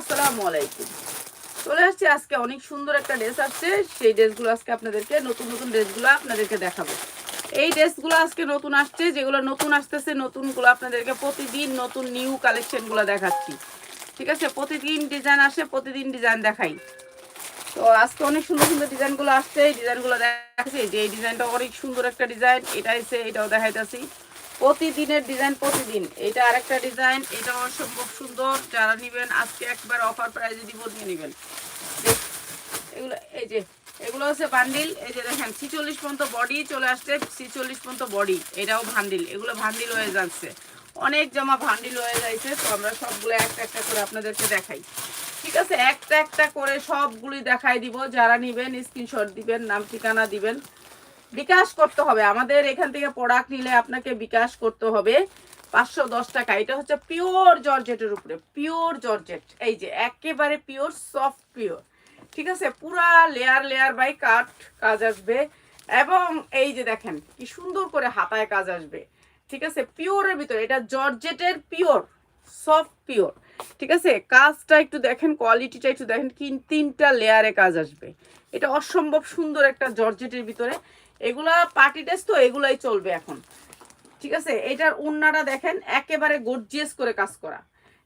আসসালামু আলাইকুম। চলে আসছে আজকে অনেক সুন্দর একটা ড্রেস আসছে। সেই ড্রেসগুলো আজকে আপনাদেরকে, নতুন নতুন ড্রেসগুলো আপনাদেরকে দেখাবো। এই ড্রেসগুলো আজকে নতুন আসছে, যেগুলো নতুন আসতেছে, নতুনগুলো আপনাদেরকে প্রতিদিন নতুন নিউ কালেকশনগুলো দেখাচ্ছি। ঠিক আছে? প্রতিদিন ডিজাইন আসে, প্রতিদিন ডিজাইন দেখাই। তো আজকে অনেক সুন্দর সুন্দর ডিজাইনগুলো আসছে। এই ডিজাইনগুলো দেখাচ্ছি। যে এই ডিজাইনটা অনেক সুন্দর একটা ডিজাইন এটা এসে এটাও দেখাইতেছি। প্রতিদিনের ডিজাইন প্রতিদিন। এটা আরেকটা ডিজাইন এটা অসম্ভব সুন্দর। যারা নেবেন, আজকে একবার অফার প্রাইজে দিব নিয়ে নেবেন। এগুলো, এই যে, এগুলো হচ্ছে বান্ডিল এই যে দেখেন, ছিচল্লিশ পর্যন্ত বডি চলে আসছে, ছিচল্লিশ পর্যন্ত বডি এটাও ভান্ডিল এগুলো ভান্ডিল হয়ে যাচ্ছে। অনেক জামা ভান্ডিল হয়ে যাচ্ছে তো আমরা সবগুলো একটা একটা করে আপনাদেরকে দেখাই। ঠিক আছে, একটা একটা করে সবগুলি দেখাই দিব। যারা নেবেন স্ক্রিনশট দিবেন, নাম ঠিকানা দিবেন। বিকাশ করতে হবে। আমাদের এখান থেকে প্রোডাক্ট নিলে আপনাকে বিকাশ করতে হবে পাঁচশো দশ টাকা। এটা হচ্ছে পিওর জর্জেটের উপরে পিওর জর্জেট এই যে একেবারে পিওর সফট পিওর ঠিক আছে? পুরা লেয়ার লেয়ার বাই কাট কাজ আসবে। এবং এই যে দেখেন, কি সুন্দর করে হাতায় কাজ আসবে। ঠিক আছে? পিওরের ভিতরে, এটা জর্জেটের পিওর সফট পিওর ঠিক আছে? কাজটা একটু দেখেন কোয়ালিটিটা একটু দেখেন তিনটা লেয়ারে কাজ আসবে। এটা অসম্ভব সুন্দর একটা জর্জেটের ভিতরে। এগুলা পার্টি ড্রেস তো এগুলাই চলবে এখন। ঠিক আছে? এটার উন্নাটা দেখেন, একেবারে গর্জিয়াস করে কাজ করা।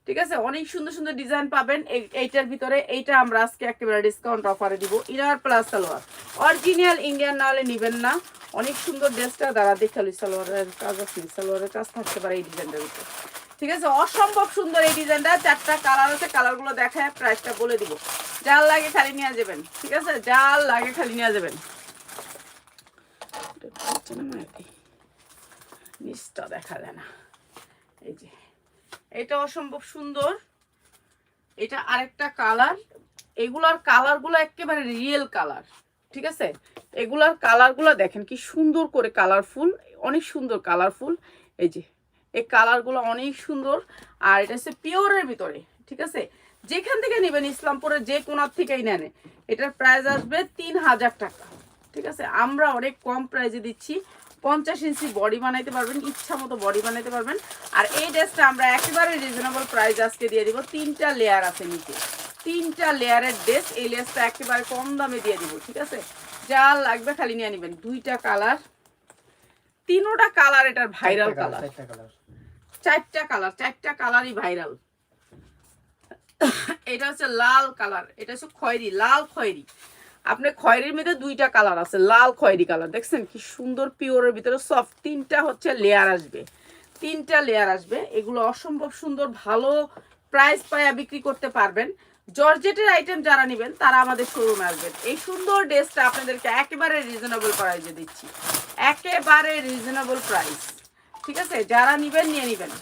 ঠিক আছে? অনেক সুন্দর সুন্দর ডিজাইন পাবেন। এইটার ভিতরে এইটা আমরা আজকে একেবারে ডিসকাউন্ট অফারে দিব। Inner plus salwar. Original Indian না হলে নিবেন না। অনেক সুন্দর ড্রেসটা দ্বারা দেখালি সালোয়ারের কাজ আছে। সালোয়ারের কাজ থাকতে পারে এই ডিজাইনটার ভিতরে ঠিক আছে? অসম্ভব সুন্দর এই ডিজাইনটা চারটা কালার আছে। কালারগুলো দেখায় প্রাইসটা বলে দিব। যার লাগে খালি নিয়ে যাবেন। ঠিক আছে? যার লাগে খালি নিয়ে যাবেন। না। নিচটা দেখা যায় না। এই যে, এটা অসম্ভব সুন্দর। এটা আরেকটা কালার। এগুলার কালারগুলো একেবারে রিয়েল কালার, ঠিক আছে? এগুলার কালারগুলো দেখেন কি সুন্দর করে কালারফুল অনেক সুন্দর কালারফুল এই যে, এই কালারগুলো অনেক সুন্দর। আর এটা হচ্ছে পিওরের ভিতরে, ঠিক আছে? যেখান থেকে নেবেন ইসলামপুরের যে কোনার থেকেই নেন, এটার প্রাইস আসবে তিন হাজার টাকা। ঠিক আছে? আমরা অনেক কম প্রাইসে দিচ্ছি। পঞ্চাশ ইঞ্চি বডি বানাইতে পারবেন ইচ্ছা মতো বডি বানাইতে পারবেন। আর এই ড্রেসটা আমরা একেবারে রিজনেবল প্রাইস আজকে দিয়ে দিব। তিনটা লেয়ার আছে নিচে। তিনটা লেয়ারের ড্রেস এই লেসটা একেবারে কম দামে দিয়ে দিব ঠিক আছে? যা লাগবে খালি নিয়ে নেবেন। দুইটা কালার তিনোটা কালার এটার ভাইরাল কালার চারটা কালার চারটা কালারই ভাইরাল এটা হচ্ছে লাল কালার এটা হচ্ছে খয়েরি লাল খয়েরি। আপনি খয়েরির মধ্যে দুইটা কালার আছে, লাল খয়েরি কালার দেখছেন? কি সুন্দর পিওরের ভিতরে সফট তিনটা হচ্ছে লেয়ার আসবে। তিনটা লেয়ার আসবে, এগুলো অসম্ভব সুন্দর, ভালো প্রাইস পায়া বিক্রি করতে পারবেন। জর্জেটের আইটেম যারা নেবেন, তারা আমাদের শোরুমে আসবেন। এই সুন্দর ড্রেসটা আপনাদেরকে একেবারে রিজনেবল প্রাইসে দিচ্ছি। একেবারে রিজনেবল প্রাইস ঠিক আছে? যারা নিবেন, নিয়ে নিবেন।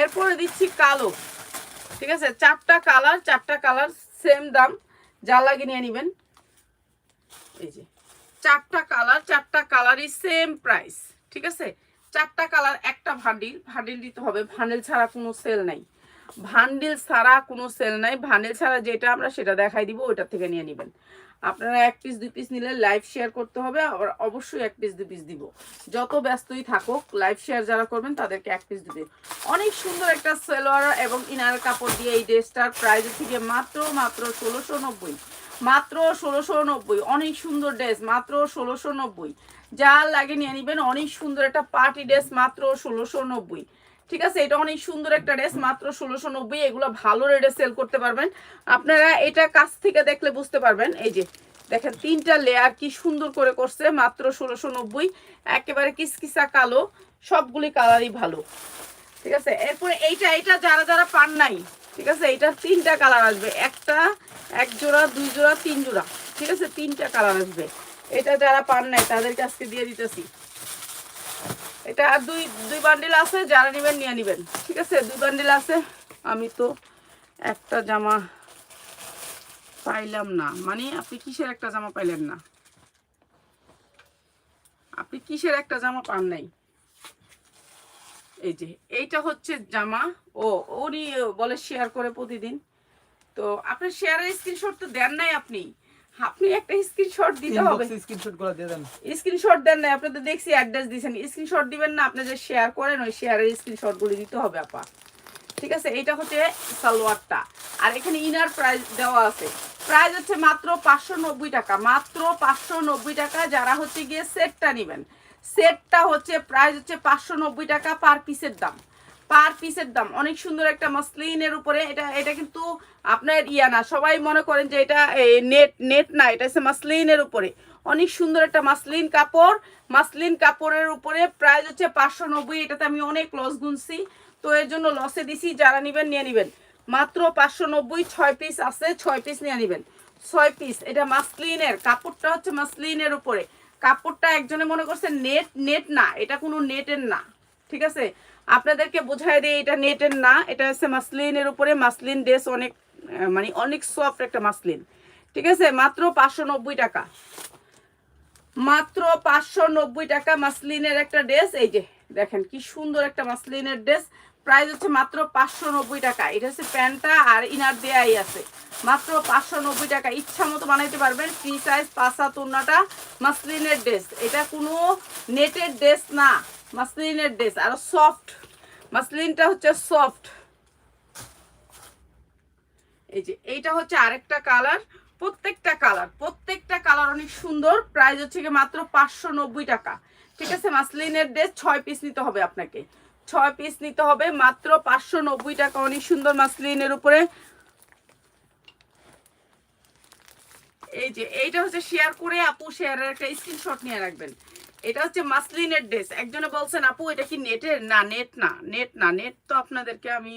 এরপরে দিচ্ছি কালো। ঠিক আছে? চারটা কালার চারটা কালার সেম দাম। যা লাগে নিয়ে নিবেন। এই যে, চারটা কালার চারটা কালারই সেম প্রাইস ঠিক আছে? চারটা কালার একটা ভান্ডিল। ভান্ডিল দিতে হবে। ভান্ডিল ছাড়া কোনো সেল নাই। ভান্ডিল ছাড়া কোনো সেল নাই। ভান্ডিল ছাড়া যেটা আমরা সেটা দেখাই দিব ওইটা থেকে নিয়ে নেবেন। আপনারা এক পিস দুই পিস নিলে লাইভ শেয়ার করতে হবে। আর অবশ্যই এক পিস দুই পিস দিব। যত ব্যস্তই থাকুক লাইভ শেয়ার যারা করবেন, তাদেরকে এক পিস দিবে। অনেক সুন্দর একটা সেলোয়ার এবং ইনার কাপড় দিয়ে এই ড্রেসটার প্রাইস থেকে মাত্র মাত্র ষোলোশো নব্বই। মাত্র ষোলোশো নব্বই। অনেক সুন্দর ড্রেস, মাত্র ষোলোশো নব্বই। যা লাগে নিয়ে নিবেন, অনেক সুন্দর একটা পার্টি ড্রেস মাত্র ষোলোশো নব্বই। ঠিক আছে, এটা অনেক সুন্দর একটা ড্রেস মাত্র ষোলোশো নব্বই, এগুলো ভালো রেটে সেল করতে পারবেন। আপনারা এটা কাছ থেকে দেখলে বুঝতে পারবেন, এই যে, দেখেন তিনটা লেয়ার কি সুন্দর করে করছে, মাত্র ষোলোশো নব্বই, একেবারে কিসকিসা কালো, সবগুলি কালারই ভালো। ঠিক আছে, এরপরে এইটা এইটা যারা যারা পান নাই, ঠিক আছে, এইটার তিনটা কালার আসবে, একটা, এক জোড়া, দুই জোড়া, তিন জোড়া, ঠিক আছে, তিনটা কালার আসবে। এটা যারা পান নাই, তাদেরকে আজকে দিয়ে দিতেছি। এটা দুই দুই বান্ডিল আছে, যারা নেবেন নিয়ে নেবেন। ঠিক আছে? দুই বান্ডিল আছে। আমি তো একটা জামা পাইলাম না। মানে আপনি কিসের একটা জামা পাইলেন না? আপনি কিসের একটা জামা পান নাই? এই যে, এইটা হচ্ছে জামা। ও, উনি বলে শেয়ার করে প্রতিদিন। তো আপনার শেয়ারের স্ক্রিনশট তো দেন নাই আপনি। আপনি একটা স্ক্রিনশট দিতে হবে। স্ক্রিনশট করে দিয়ে দেন। স্ক্রিনশট দেন না আপনি তো দেখছি অ্যাড্রেস দিয়েছেন স্ক্রিনশট দিবেন না আপনি যে শেয়ার করেন ওই শেয়ারের দিতে হবে আপা। ঠিক আছে? এইটা হচ্ছে সালোয়ারটা। আর এখানে ইনার প্রাইস দেওয়া আছে। প্রাইস হচ্ছে মাত্র পাঁচশো নব্বই টাকা। মাত্র পাঁচশো নব্বই টাকা যারা হচ্ছে গিয়ে সেটটা নেবেন। সেটটা হচ্ছে প্রাইস হচ্ছে পাঁচশো নব্বই টাকা পার পিসের দাম। পার পিসের দাম। অনেক সুন্দর একটা মাসলিনের উপরে। এটা এটা কিন্তু আপনার ইয়া না। সবাই মনে করেন যে এটা নেট নেট না। এটা হচ্ছে মাসলিনের উপরে। অনেক সুন্দর একটা মাসলিন কাপড়। মাসলিন কাপড়ের উপরে প্রাইস হচ্ছে পাঁচশো নব্বই। এটাতে আমি অনেক লস গুনছি। তো এর জন্য লসে দিছি। যারা নেবেন, নিয়ে নেবেন। মাত্র পাঁচশো নব্বই ছয় পিস আছে। ছয় পিস নিয়ে নেবেন। ছয় পিস এটা মাসলিনের। কাপড়টা হচ্ছে মাসলিনের উপরে। কাপড়টা একজনে মনে করছে নেট নেট না। এটা কোনো নেটের না। ঠিক আছে? আপনাদেরকে বোঝাই দিই, এটা নেটের না, এটা হচ্ছে মাসলিনের উপরে, মাসলিন ড্রেস অনেক মানে অনেক সফট একটা মাসলিন। ঠিক আছে? মাত্র পাঁচশো নব্বই টাকা। মাত্র পাঁচশো নব্বই টাকা মাসলিনের একটা ড্রেস। এই যে, দেখেন কি সুন্দর একটা মাসলিনের ড্রেস। প্রাইস হচ্ছে মাত্র পাঁচশো নব্বই টাকা। এটা হচ্ছে প্যান্টটা আর ইনার দেয়াই আছে। মাত্র পাঁচশো নব্বই টাকা। ইচ্ছা মতো বানাইতে পারবেন। ফ্রি সাইজ পাঁচা তুন্নাটা মাসলিনের ড্রেস। এটা কোনো নেটের ড্রেস না। মাসলিনের ড্রেস আর সফট মাসলিনটা হচ্ছে সফট এই যে, এইটা হচ্ছে আরেকটা কালার প্রত্যেকটা কালার প্রত্যেকটা কালার অনেক সুন্দর। প্রাইস হচ্ছে কি মাত্র পাঁচশো নব্বই টাকা। ঠিক আছে, মাসলিনের ড্রেস ছয় পিস নিতে হবে আপনাকে। ছয় পিস নিতে হবে, মাত্র পাঁচশো নব্বই টাকা। অনেক সুন্দর মাসলিনের উপরে। এই যে, এইটা হচ্ছে শেয়ার করে আপু শেয়ারের একটা স্ক্রিনশট নিয়ে রাখবেন। এটা হচ্ছে মাসলিনের ড্রেস একজনে বলছেন, আপু, এটা কি নেটের? না, নেট না নেট না। নেট তো আপনাদেরকে আমি,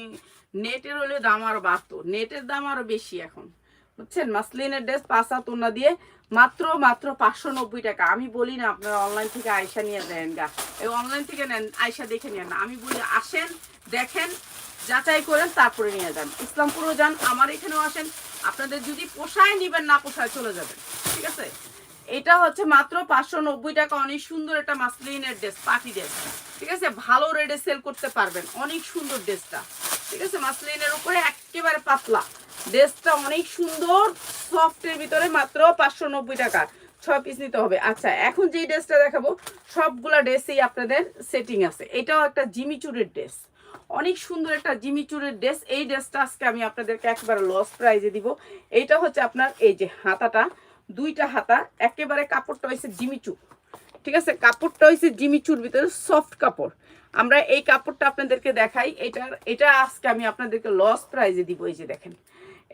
নেটের হলে দাম আরও বাড়তো। নেটের দাম আরও বেশি এখন। বুঝছেন? মাসলিনের ড্রেস পাঁচা তোনা দিয়ে মাত্র মাত্র পাঁচশো নব্বই টাকা। আমি বলি না, আপনারা অনলাইন থেকে আয়সা নিয়ে দেন গা। এই অনলাইন থেকে নেন আয়সা দেখে নেন। আমি বলি, আসেন, দেখেন, যাচাই করেন, তারপরে নিয়ে যান। ইসলামপুরও যান, আমার এখানেও আসেন। আপনাদের যদি পোষায় নিবেন, না পোষায় চলে যাবেন। ঠিক আছে? এটা হচ্ছে মাত্র পাঁচশো নব্বই টাকা। অনেক সুন্দর একটা মাসলিনের ড্রেস পার্টি ড্রেস ঠিক আছে? ভালো রেটে সেল করতে পারবেন। অনেক সুন্দর ড্রেসটা ঠিক আছে? মাসলিনের উপরে একেবারে পাতলা। ড্রেসটা অনেক সুন্দর সফটের ভিতরে মাত্র পাঁচশো নব্বই টাকা। ছয় পিস নিতে হবে। আচ্ছা এখন যে ড্রেসটা দেখাবো, সবগুলা ড্রেসেই আপনাদের সেটিং আছে। এটাও একটা জিমিচুরের ড্রেস অনেক সুন্দর একটা জিমিচুরের ড্রেস এই ড্রেসটা আজকে আমি আপনাদেরকে একবারে লস প্রাইজে দিব। এইটা হচ্ছে আপনার এই যে হাতাটা। দুইটা হাতা একেবারে কাপড়টা হয়েছে জিমিচু ঠিক আছে? কাপড়টা হয়েছে জিমিচুর ভিতরে সফট কাপড়। আমরা এই কাপড়টা আপনাদেরকে দেখাই। এটার এটা আজকে আমি আপনাদেরকে লস প্রাইজে দিব এই যে দেখেন।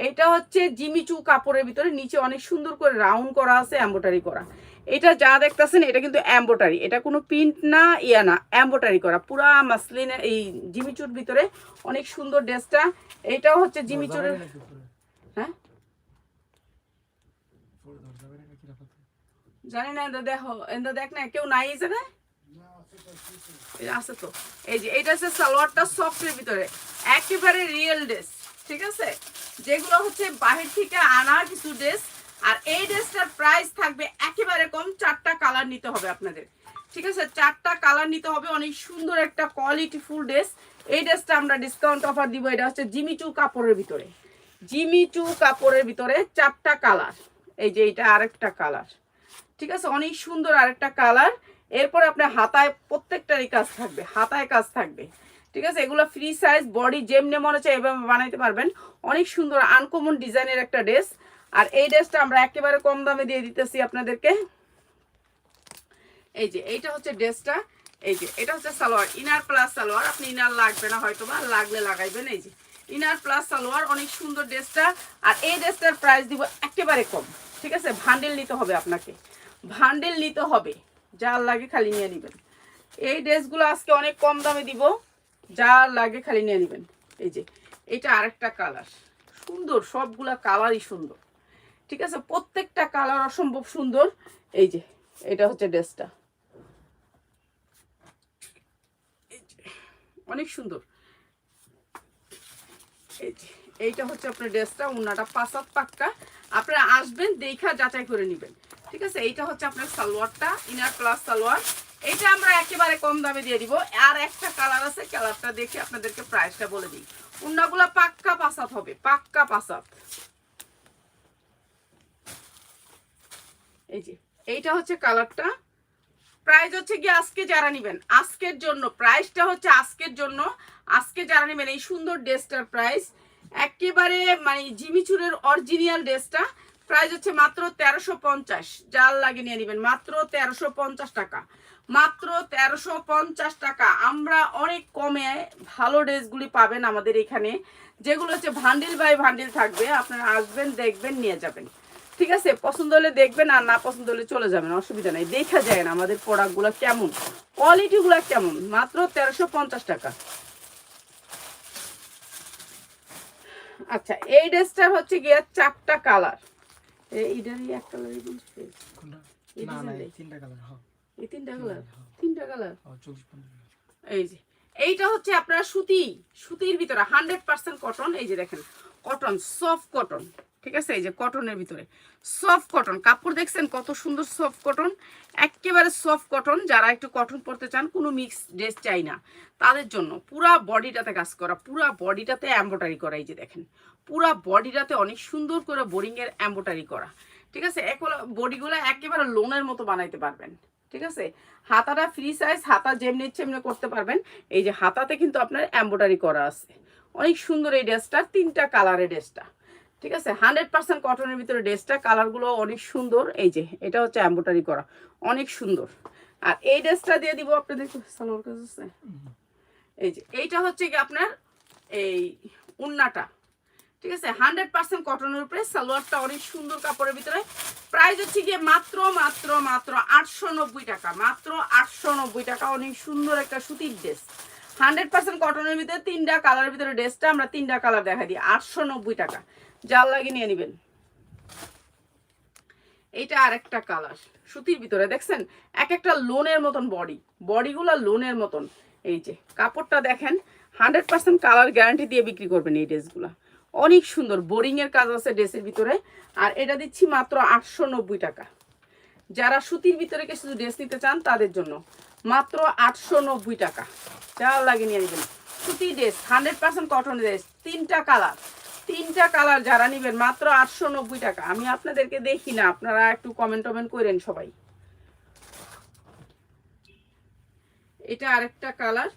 এটা হচ্ছে জিমিচু কাপড়ের ভিতরে নিচে অনেক সুন্দর করে রাউন্ড করা আছে এম্বোটারি করা। এটা যা দেখতেছেন এটা কিন্তু এম্বোটারি এটা কোনো প্রিন্ট না ইয়া না এম্বোটারি করা। পুরা মাসলিনের এই জিমিচুর ভিতরে অনেক সুন্দর ড্রেসটা এইটাও হচ্ছে জিমিচুরের হ্যাঁ? জানি না, এন্দা দেখো, এন্দা দেখ না, কেউ নাই এই জায়গায় আছে তো। এই যে এটা হচ্ছে সালোয়ারটা সফটের ভিতরে। একেবারে রিয়েল ড্রেস ঠিক আছে? যেগুলো হচ্ছে বাহির থেকে আনা কিছু ড্রেস আর এই ড্রেসটার প্রাইস থাকবে একেবারে কম চারটা কালার নিতে হবে আপনাদের। ঠিক আছে? চারটা কালার নিতে হবে, অনেক সুন্দর একটা কোয়ালিটি ফুল ড্রেস এই ড্রেসটা আমরা ডিসকাউন্ট অফার দিব, এটা হচ্ছে জিমিচু কাপড়ের ভিতরে। জিমিচু কাপড়ের ভিতরে চারটা কালার এই যে এটা আরেকটা কালার ঠিক আছে? অনেক সুন্দর আরেকটা কালার। এরপর আপনার হাতায় প্রত্যেকটারই কাজ থাকবে, হাতায় কাজ থাকবে। ঠিক আছে? এগুলো ফ্রি সাইজ বডি যেমনি মনে হচ্ছে এভাবে বানাইতে পারবেন। অনেক সুন্দর আনকমন ডিজাইনের একটা ড্রেস আর এই ড্রেসটা আমরা একেবারে কম দামে দিয়ে দিতেছি আপনাদেরকে। এই যে, এইটা হচ্ছে ড্রেসটা এই যে, এটা হচ্ছে সালোয়ার। Inner plus salwar. আপনি ইনার লাগবে না হয়তো বা, লাগলে লাগাইবেন। এই যে, ইনার প্লাস সালোয়ার, অনেক সুন্দর ড্রেসটা আর এই ড্রেসটার প্রাইস দিব একেবারে কম। ঠিক আছে? ভান্ডেল নিতে হবে আপনাকে। ভান্ডেল নিতে হবে। যার লাগে খালি নিয়ে নেবেন। এই ড্রেসগুলো আজকে অনেক কম দামে দিব। যার লাগে খালি নিয়ে নেবেন। এই যে, এটা আরেকটা কালার। সুন্দর, সবগুলা কালারই সুন্দর। ঠিক আছে, প্রত্যেকটা কালার অসম্ভব সুন্দর। এই যে, এটা হচ্ছে ড্রেসটা। অনেক সুন্দর। এই যে, এইটা হচ্ছে আপনার ড্রেসটা উন্নাটা পাসাত পাক্কা। আপনারা আসবেন, দেখা যাচাই করে নেবেন। ঠিক আছে? এইটা হচ্ছে আপনার সালোয়ারটা ইনার প্লাস সালোয়ার। এটা আমরা একেবারে কম দামে দিয়ে দিব। আর একটা কালার আছে কালারটা দেখে আপনাদেরকে প্রাইসটা বলে দিই। উন্নাগুলা পাক্কা পাসাত হবে, পাক্কা পাসাত। এই যে, এইটা হচ্ছে কালারটা প্রাইস হচ্ছে কি আজকে যারা নেবেন, আজকের জন্য। প্রাইসটা হচ্ছে আজকের জন্য। আজকে যারা নেবেন, এই সুন্দর ড্রেসটার প্রাইস একেবারে মানে জিমিচুরের অরিজিনাল ড্রেসটা। প্রাইস হচ্ছে মাত্র তেরোশো পঞ্চাশ। জাল লাগে নিয়ে নেবেন। মাত্র তেরোশো পঞ্চাশ টাকা। মাত্র তেরোশো পঞ্চাশ টাকা। আমরা অনেক কমে ভালো ড্রেসগুলি পাবেন আমাদের এখানে। যেগুলো হচ্ছে ভান্ডিল বাই ভান্ডিল থাকবে। আপনারা আসবেন, দেখবেন, নিয়ে যাবেন। ঠিক আছে? পছন্দ হলে দেখবেন আর না পছন্দ হলে চলে যাবেন। অসুবিধা নেই। দেখা যায় না আমাদের প্রোডাক্টগুলো কেমন। কোয়ালিটিগুলো কেমন? মাত্র তেরোশো পঞ্চাশ টাকা। আচ্ছা এই ড্রেসটার হচ্ছে গিয়ে চারটা কালার এইটারই এক কালারই বলছি। না না তিনটা কালার হ্যাঁ এই তিনটা কালার। তিনটা কালার এই যে এইটা হচ্ছে আপনার সুতি সুতির ভিতরে হান্ড্রেড পার্সেন্ট কটন এই যে দেখেন কটন সফট কটন ঠিক আছে? এই যে কটনের ভিতরে। সফট কটন কাপড় দেখছেন কত সুন্দর সফট কটন একেবারে সফট কটন যারা একটু কটন পরতে চান, কোনো মিক্স ড্রেস চাই না। তাদের জন্য পুরা বডিটাতে কাজ করা, পুরা বডিটাতে এম্ব্রয়ডারি করা, এই যে দেখেন। পুরা বডিটাতে অনেক সুন্দর করে বোরিংয়ের এম্ব্রয়ডারি করা। ঠিক আছে? বডিগুলো একেবারে লোনের মতো বানাইতে পারবেন। ঠিক আছে? হাতাটা ফ্রি সাইজ হাতা যেমনি ইচ্ছে এমনি করতে পারবেন। এই যে হাতাতে কিন্তু আপনার এম্ব্রয়ডারি করা আছে। অনেক সুন্দর এই ড্রেসটা তিনটা কালারের ড্রেসটা ঠিক আছে? হান্ড্রেড পার্সেন্ট কটনের ভিতরে ড্রেসটা কালারগুলো অনেক সুন্দর। এই যে, এটা হচ্ছে এম্ব্রয়ডারি করা। অনেক সুন্দর। আর এই ড্রেসটা দিয়ে দিব আপনাদের সালোয়ার কাজ আছে। এই যে, এইটা হচ্ছে কি আপনার এই উন্নাটা। ঠিক আছে? হান্ড্রেড পার্সেন্ট কটনের উপরে সালোয়ারটা অনেক সুন্দর কাপড়ের ভিতরে। প্রাইস হচ্ছে গিয়ে মাত্র মাত্র মাত্র আটশো নব্বই টাকা। মাত্র আটশো নব্বই টাকা। অনেক সুন্দর একটা সুতির ড্রেস হান্ড্রেড পার্সেন্ট কটনের ভিতরে তিনটা কালারের ভিতরে ড্রেসটা আমরা তিনটা কালার দেখা দিই। আটশো নব্বই টাকা। জাল লাগে নিয়ে নেবেন। এইটা আরেকটা কালার সুতির ভিতরে। দেখছেন? এক একটা লোনের মতন বডি বডিগুলো লোনের মতন। এই যে, কাপড়টা দেখেন হান্ড্রেড পার্সেন্ট কালার গ্যারান্টি দিয়ে বিক্রি করবেন এই ড্রেসগুলো অনেক সুন্দর বোরিং এর কাজ আছে ড্রেসের ভিতরে। আর এটা দিচ্ছি মাত্র আটশো নব্বই টাকা। যারা সুতির ভিতরে কিছু ড্রেস নিতে চান, তাদের জন্য মাত্র আটশো নব্বই টাকা। যা লাগে নিয়ে নেবেন। সুতি dress hundred percent cotton dress তিনটা কালার তিনটা কালার যারা নেবেন, মাত্র আটশো নব্বই টাকা। আমি আপনাদেরকে দেখি না, আপনারা একটু কমেন্ট টমেন্ট করেন সবাই। এটা আরেকটা কালার,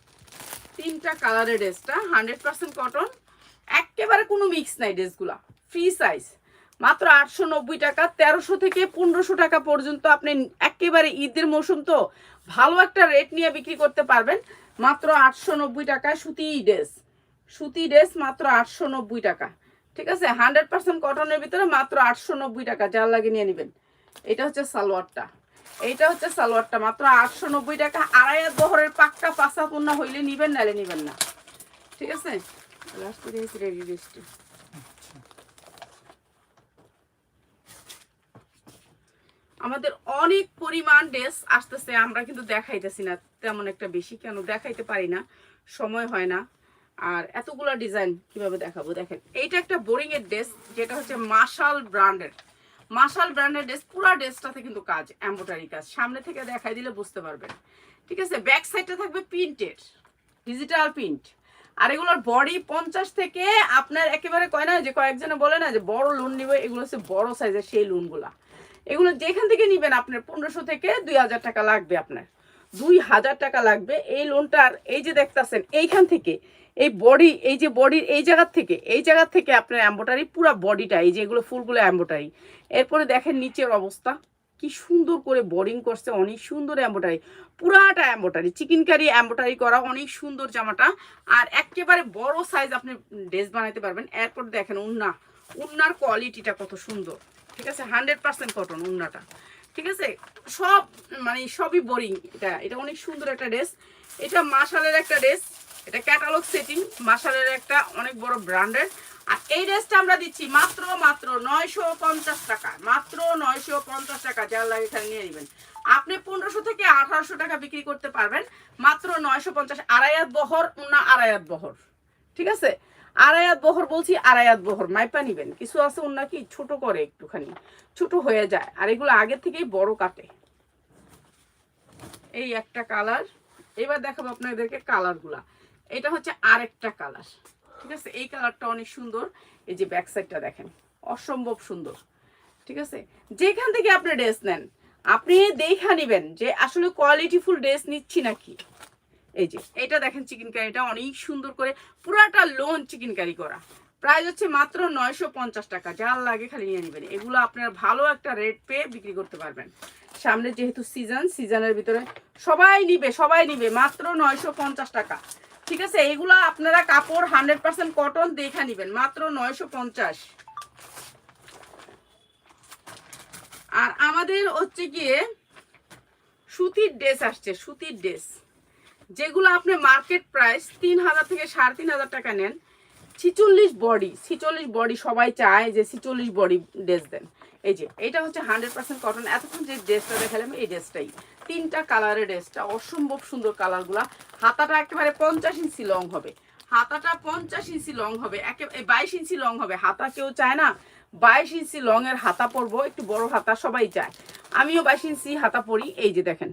তিনটা কালারের ড্রেসটা, হান্ড্রেড পার্সেন্ট কটন একেবারে কোনো মিক্স নাই ড্রেসগুলা ফ্রি সাইজ মাত্র আটশো নব্বই টাকা, তেরোশো থেকে পনেরোশো টাকা পর্যন্ত আপনি একেবারে ঈদের মৌসুম তো ভালো একটা রেট নিয়ে বিক্রি করতে পারবেন। মাত্র আটশো নব্বই টাকায় সুতি ড্রেস সুতি ড্রেস মাত্র আটশো নব্বই টাকা। ঠিক আছে? হান্ড্রেড পার্সেন্ট কটনের ভিতরে মাত্র আটশো নব্বই টাকা, যার লাগে নিয়ে নেবেন। এটা হচ্ছে সালোয়ারটা। এইটা হচ্ছে সালোয়ারটা, মাত্র আটশো নব্বই টাকা। আড়াই হাত বহরের পাক্কা পাশা পূর্ণ হইলে নিবেন নালে নিবেন না। ঠিক আছে? রেডি আমাদের অনেক পরিমাণ ড্রেস আসতেছে, আমরা কিন্তু দেখাইতেছি না তেমন একটা বেশি, কেন দেখাইতে পারি না, সময় হয় না। আর এতগুলা ডিজাইন কীভাবে দেখাবো? দেখেন, এইটা একটা বোরিং এর ড্রেস যেটা হচ্ছে মার্শাল ব্র্যান্ডের মার্শাল ব্র্যান্ডের ড্রেস পুরো ড্রেসটাতে কিন্তু কাজ এম্ব্রয়ডারি কাজ। সামনে থেকে দেখাই দিলে বুঝতে পারবেন। ঠিক আছে? ব্যাক সাইডটা থাকবে প্রিন্টের ডিজিটাল প্রিন্ট আর এগুলোর বডি পঞ্চাশ থেকে আপনার একেবারে কয় না, যে কয়েকজনে বলে না যে বড় লোন নিবে, এগুলো হচ্ছে বড় সাইজের সেই লোনগুলা এগুলো যেখান থেকে নিবেন আপনার পনেরোশো থেকে দুই হাজার টাকা লাগবে আপনার। দুই হাজার টাকা লাগবে এই লোনটার এই যে দেখতেছেন, এইখান থেকে এই বডি এই যে বডির এই জায়গার থেকে, এই জায়গার থেকে আপনার অ্যাম্বোটারি পুরো বডিটা এই যে এগুলো ফুলগুলো অ্যাম্বোটারি এরপরে দেখেন নিচের অবস্থা, কি সুন্দর করে বোরিং করছে, অনেক সুন্দর অ্যাম্বোটারি পুরাটা অ্যাম্বোটারি চিকেন কারি অ্যাম্বোটারি করা অনেক সুন্দর জামাটা, আর একেবারে বড় সাইজ আপনি ড্রেস বানাতে পারবেন। এরপর দেখেন উন্না, উন্নার কোয়ালিটিটা কত সুন্দর। ঠিক আছে? হান্ড্রেড পার্সেন্ট কটন উন্নাটা। ঠিক আছে? সব মানে সবই বোরিং এটা এটা অনেক সুন্দর একটা ড্রেস এটা মাসালের একটা ড্রেস এটা ক্যাটালগ সেটিং মাসালের একটা অনেক বড় ব্র্যান্ডের আর এই ড্রেসটা আমরা দিচ্ছি মাত্র মাত্র নয়শো পঞ্চাশ টাকা, মাত্র নয়শো পঞ্চাশ টাকা, যার লাগে এখানে নিয়ে নেবেন। আপনি পনেরোশো থেকে আঠারোশো টাকা বিক্রি করতে পারবেন, মাত্র নয়শো পঞ্চাশ, আড়াইয়াত বহর না আড়াইয়াত বহর। ঠিক আছে? আড়াইয়াত বহর বলছি, আড়াইয়াত বহর, মাইপা নিবেন। কিছু আছে অন্য কি, ছোট করে একটুখানি, ছোট হয়ে যায়, আর এগুলো আগে থেকেই বড় কাটে। এই একটা কালার এবার দেখাবো আপনাদেরকে কালারগুলা এটা হচ্ছে আরেকটা কালার ঠিক আছে? এই কালারটা অনেক সুন্দর। এই যে ব্যাক সাইডটা দেখেন, অসম্ভব সুন্দর, ঠিক আছে? যেখান থেকে আপনি ড্রেস নেন, আপনি দেখা নেবেন যে আসলে কোয়ালিটিফুল ড্রেস নিচ্ছি নাকি। এই যে, এটা দেখেন চিকেন কারিটা অনেক সুন্দর করে পুরাটা লোন চিকেন কারি করা। প্রাইস হচ্ছে মাত্র নয়শো পঞ্চাশ টাকা যার লাগে খালি নিয়ে নেবেন। এগুলো আপনারা ভালো একটা রেট পেয়ে বিক্রি করতে পারবেন। সামনে যেহেতু সিজন সিজনের ভিতরে সবাই নিবে সবাই নিবে, মাত্র নয়শো পঞ্চাশ টাকা। ঠিক আছে এগুলো আপনারা কাপড় হান্ড্রেড পার্সেন্ট কটন দেখে নেবেন, মাত্র নয়শো পঞ্চাশ। আর আমাদের হচ্ছে গিয়ে সুতির ড্রেস আসছে, সুতির ড্রেস। যেগুলো আপনি মার্কেট প্রাইস তিন হাজার থেকে সাড়ে তিন হাজার টাকা নেন। ছিচল্লিশ বডি ছিচল্লিশ বডি সবাই চায় যে ছিচল্লিশ বডি ড্রেস দেন। এই যে, এটা হচ্ছে হান্ড্রেড পার্সেন্ট কটন। এতক্ষণ যে ড্রেসটা দেখালাম, এই ড্রেসটাই। তিনটা কালারের ড্রেসটা অসম্ভব সুন্দর কালারগুলা। হাতাটা একেবারে পঞ্চাশ ইঞ্চি লং হবে। হাতাটা পঞ্চাশ ইঞ্চি লং হবে, একে বাইশ ইঞ্চি লং হবে। হাতা কেউ চায় না, বাইশ ইঞ্চি লং এর হাতা পরবো, একটু বড় হাতা সবাই চায়। আমিও বাইশ ইঞ্চি হাতা পরি, এই যে দেখেন।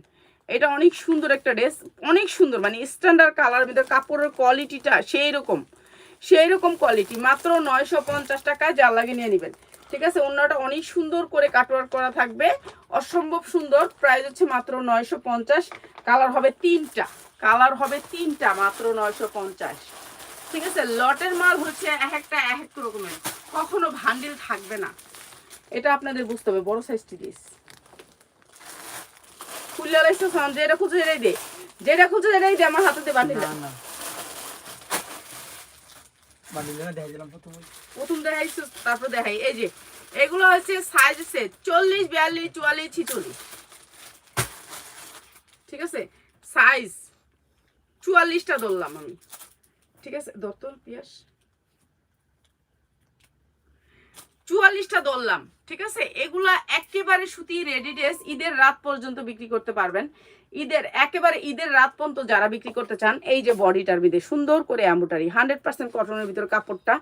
এটা অনেক সুন্দর একটা ড্রেস, অনেক সুন্দর মানে স্ট্যান্ডার্ড কালার ভিতরে কাপড়ের কোয়ালিটিটা সেই রকম সেই রকম কোয়ালিটি মাত্র নয়শো পঞ্চাশ টাকায় যা লাগে নিয়ে নেবেন। ঠিক আছে? অন্যটা অনেক সুন্দর করে কাটওয়ার্ক করা থাকবে। অসম্ভব সুন্দর। প্রাইস হচ্ছে মাত্র নয়শো পঞ্চাশ। কালার হবে তিনটা। কালার হবে তিনটা, মাত্র নয়শো পঞ্চাশ। ঠিক আছে? লটের মাল হচ্ছে এক একটা এক এক রকমের। কখনো ভান্ডিল থাকবে না। এটা আপনাদের বুঝতে হবে। বড় সাইজটি দিস। খুললে সাউন্ড। যেটা খুঁজে এটাই দে। যেটা খুঁজে এটাই দে। আমার হাতে বান্ডিল না না বান্ডিল না দেখাই দিলাম তারপর দেখাই। এই যে, এগুলো হচ্ছে সাইজ আছে চল্লিশ, বিয়াল্লিশ, চুয়াল্লিশ, ছিচল্লিশ। ঠিক আছে? সাইজ চুয়াল্লিশটা ধরলাম আমি। ঠিক আছে? দত্ত পিয়াস। চুয়াল্লিশটা ধরলাম। ঠিক আছে? এগুলা একেবারে সুতি রেডি ড্রেস, ঈদের রাত পর্যন্ত বিক্রি করতে পারবেন। ঈদের, একেবারে ঈদের রাত পর্যন্ত যারা বিক্রি করতে চান, এই যে বডিটার ভিতরে সুন্দর করে অ্যাম্বুটারি হান্ড্রেড পার্সেন্ট কটনের ভিতরে কাপড়টা,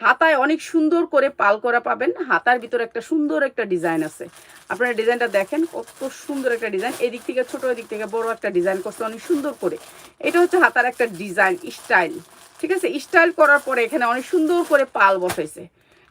হাতায় অনেক সুন্দর করে পাল করা পাবেন, হাতার ভিতরে একটা সুন্দর একটা ডিজাইন আছে। আপনারা ডিজাইনটা দেখেন, কত সুন্দর একটা ডিজাইন, এদিক থেকে ছোট, এদিক থেকে বড় একটা ডিজাইন করছে, অনেক সুন্দর করে। এটা হচ্ছে হাতার একটা ডিজাইন, স্টাইল, ঠিক আছে? স্টাইল করার পরে এখানে অনেক সুন্দর করে পাল বসাইছে,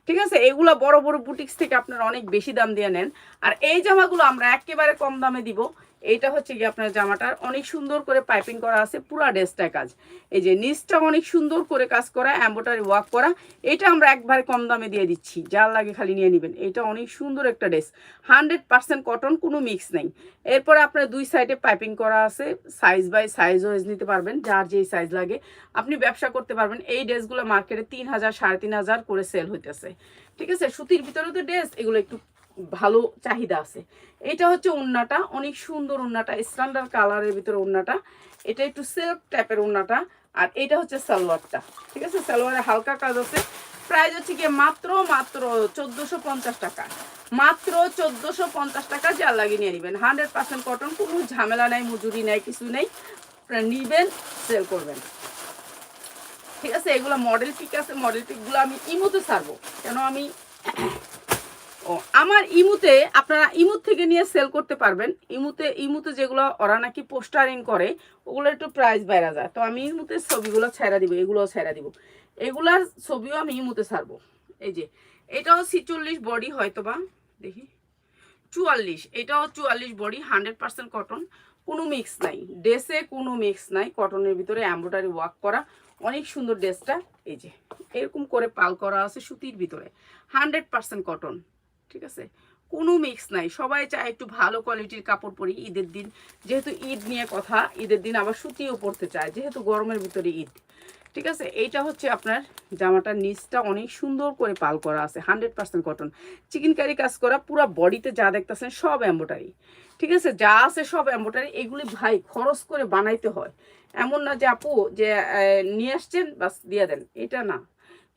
ঠিক আছে? এগুলো বড় বড় বুটিক্স থেকে আপনারা অনেক বেশি দাম দিয়ে নেন। আর এই জামাগুলো আমরা একেবারে কম দামে দিব এইটা হচ্ছে কি আপনার জামাটার। অনেক সুন্দর করে পাইপিং করা আছে, পুরা ড্রেসটার কাজ। এই যে নিচটা অনেক সুন্দর করে কাজ করা এম্বোটারি ওয়ার্ক করা। এটা আমরা একবারে কম দামে দিয়ে দিচ্ছি। যার লাগে খালি নিয়ে নেবেন। এটা অনেক সুন্দর একটা ড্রেস। হান্ড্রেড পার্সেন্ট কটন কোনো মিক্স নেই। এরপরে আপনার দুই সাইডে পাইপিং করা আছে। সাইজ বাই সাইজ ওয়াইজ নিতে পারবেন, যার যেই সাইজ লাগে। আপনি ব্যবসা করতে পারবেন। এই ড্রেসগুলো মার্কেটে তিন হাজার, সাড়ে তিন হাজার করে সেল হইতেছে। ঠিক আছে? সুতির ভিতরে তো ড্রেস, এগুলো একটু ভালো চাহিদা আছে। এটা হচ্ছে উন্নাটা, অনেক সুন্দর উন্নাটা স্ট্যান্ডার্ড কালারের ভিতরে উন্নাটা। এটা একটু সিল্ক টাইপের উন্নাটা, আর এটা হচ্ছে সালোয়ারটা, ঠিক আছে? সালোয়ারে হালকা কাজ আছে। প্রাইস হচ্ছে গিয়ে মাত্র মাত্র চোদ্দোশো পঞ্চাশ টাকা। মাত্র চোদ্দোশো পঞ্চাশ টাকা যা লাগিয়ে নিয়ে নেবেন। হান্ড্রেড পার্সেন্ট কটন কোনো ঝামেলা নাই, মজুরি নাই, কিছু নেই। নিবেন সেল করবেন। ঠিক আছে? এগুলো মডেল পিক আছে মডেল পিকগুলো আমি ইমোতে ছাড়বো। কেন আমি ও, আমার ইমুতে আপনারা ইমুত থেকে নিয়ে সেল করতে পারবেন। ইমুতে ইমুতে যেগুলো ওরা নাকি পোস্টারিং করে, ওগুলো একটু প্রাইস বেড়া যায়। তো আমি ইমুতে ছবিগুলো ছেড়া দিব, এগুলোও ছেড়া দিব। এগুলার ছবিও আমি ইমুতে ছাড়বো। এই যে, এটাও ছিচল্লিশ বডি হয়তো বা দেখি। চুয়াল্লিশ, এটাও চুয়াল্লিশ বডি হান্ড্রেড পার্সেন্ট কটন কোনো মিক্স নাই। ড্রেসে কোনো মিক্স নাই। কটনের ভিতরে এমব্রয়ডারি ওয়ার্ক করা। অনেক সুন্দর ড্রেসটা এই যে, এরকম করে পাল করা আছে সুতির ভিতরে। হান্ড্রেড পার্সেন্ট কটন ঠিক আছে? কোনো মিক্স নাই। সবাই চায় একটু ভালো কোয়ালিটির কাপড় পরি ঈদের দিন। যেহেতু ঈদ নিয়ে কথা, ঈদের দিন আবার সুতিও পরতে চায়, যেহেতু গরমের ভিতরে ঈদ। ঠিক আছে? এইটা হচ্ছে আপনার জামাটার নিচটা অনেক সুন্দর করে পাল করা আছে hundred percent cotton chikankari কাজ করা, পুরো বডিতে যা দেখতেছেন সব এম্বোটারি ঠিক আছে? যা আছে সব এম্বোটারি এগুলি ভাই খরচ করে বানাইতে হয়। এমন না যে আপু যে নিয়ে আসছেন, বাস দিয়ে দেন। এটা না।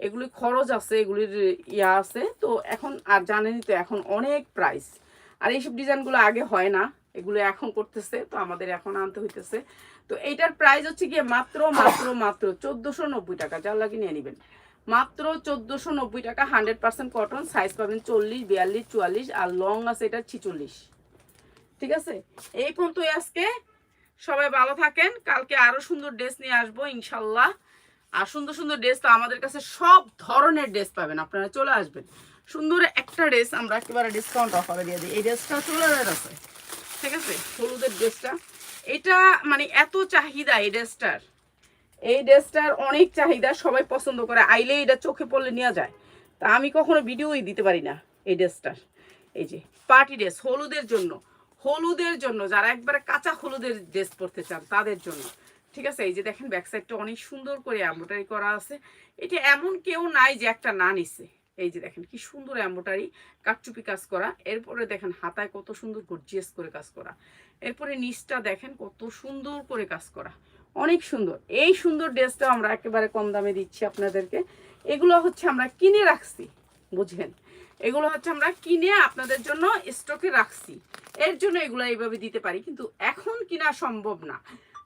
এগুলি খরচ আছে, এগুলির ইয়া আছে, তো এখন আর জানেনই তো এখন অনেক প্রাইস আর এইসব ডিজাইনগুলো আগে হয় না, এগুলো এখন করতেছে, তো আমাদের এখন আনতে হইতেছে। তো এইটার প্রাইস হচ্ছে গিয়ে মাত্র মাত্র মাত্র চোদ্দোশো নব্বই টাকা যা লাগে নিয়ে নেবেন। মাত্র চোদ্দোশো নব্বই টাকা হান্ড্রেড পার্সেন্ট কটন সাইজ পাবেন চল্লিশ, বিয়াল্লিশ, চুয়াল্লিশ, আর লং আছে এটা ছিচল্লিশ। ঠিক আছে? এই পর্যন্ত আজকে। সবাই ভালো থাকেন, কালকে আরও সুন্দর ড্রেস নিয়ে আসব, ইনশাল্লাহ। আর সুন্দর সুন্দর ড্রেস তো আমাদের কাছে সব ধরনের ড্রেস পাবেন, আপনারা চলে আসবেন। সুন্দর একটা ড্রেস আমরা একেবারে ডিসকাউন্ট অফারে দিয়ে দিই। এই ড্রেসটা চলে আছে, ঠিক আছে? হলুদের ড্রেসটা এটা মানে এত চাহিদা এই ড্রেসটার এই ড্রেসটার অনেক চাহিদা সবাই পছন্দ করে আইলে এটা চোখে পড়লে নেওয়া যায়। তা আমি কখনো ভিডিওই দিতে পারি না এই ড্রেসটার এই যে পার্টি ড্রেস হলুদের জন্য। হলুদের জন্য, যারা একবারে কাঁচা হলুদের ড্রেস পরতে চান, তাদের জন্য। ঠিক আছে, এই যে দেখেন ব্যাক সাইডটা অনেক সুন্দর করে এম্ব্রয়ডারি করা আছে। এটা এমন কেউ নাই যে একটা না নিছে। এই যে দেখেন কি সুন্দর এম্ব্রয়ডারি কাটচুপি কাজ করা। এরপরে দেখেন হাতায় কত সুন্দর গর্জিয়াস করে কাজ করা। এরপরে নিচটা দেখেন কত সুন্দর করে কাজ করা। অনেক সুন্দর। এই সুন্দর ড্রেসটা আমরা একেবারে কম দামে দিচ্ছি আপনাদেরকে। এগুলো হচ্ছে আমরা কিনে রাখছি, বুঝলেন? এগুলো হচ্ছে আমরা কিনে আপনাদের জন্য স্টকে রাখছি। এর জন্য এগুলো এইভাবে দিতে পারি, কিন্তু এখন কিনা সম্ভব না।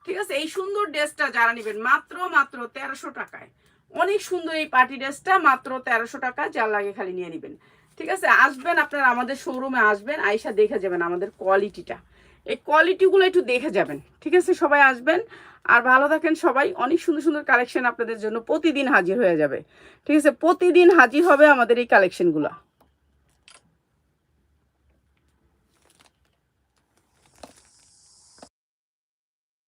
ঠিক আছে? এই সুন্দর ড্রেসটা যারা নেবেন, মাত্র মাত্র তেরোশো টাকায়। অনেক সুন্দর এই পার্টি ড্রেসটা, মাত্র তেরোশো টাকা, যার লাগে খালি নিয়ে নেবেন। ঠিক আছে? আসবেন আপনারা আমাদের শোরুমে আসবেন আইসা দেখে যাবেন আমাদের কোয়ালিটিটা এই কোয়ালিটিগুলো একটু দেখে যাবেন। ঠিক আছে? সবাই আসবেন। আর ভালো থাকেন সবাই। অনেক সুন্দর সুন্দর কালেকশন আপনাদের জন্য প্রতিদিন হাজির হয়ে যাবে। ঠিক আছে? প্রতিদিন হাজির হবে আমাদের এই কালেকশনগুলো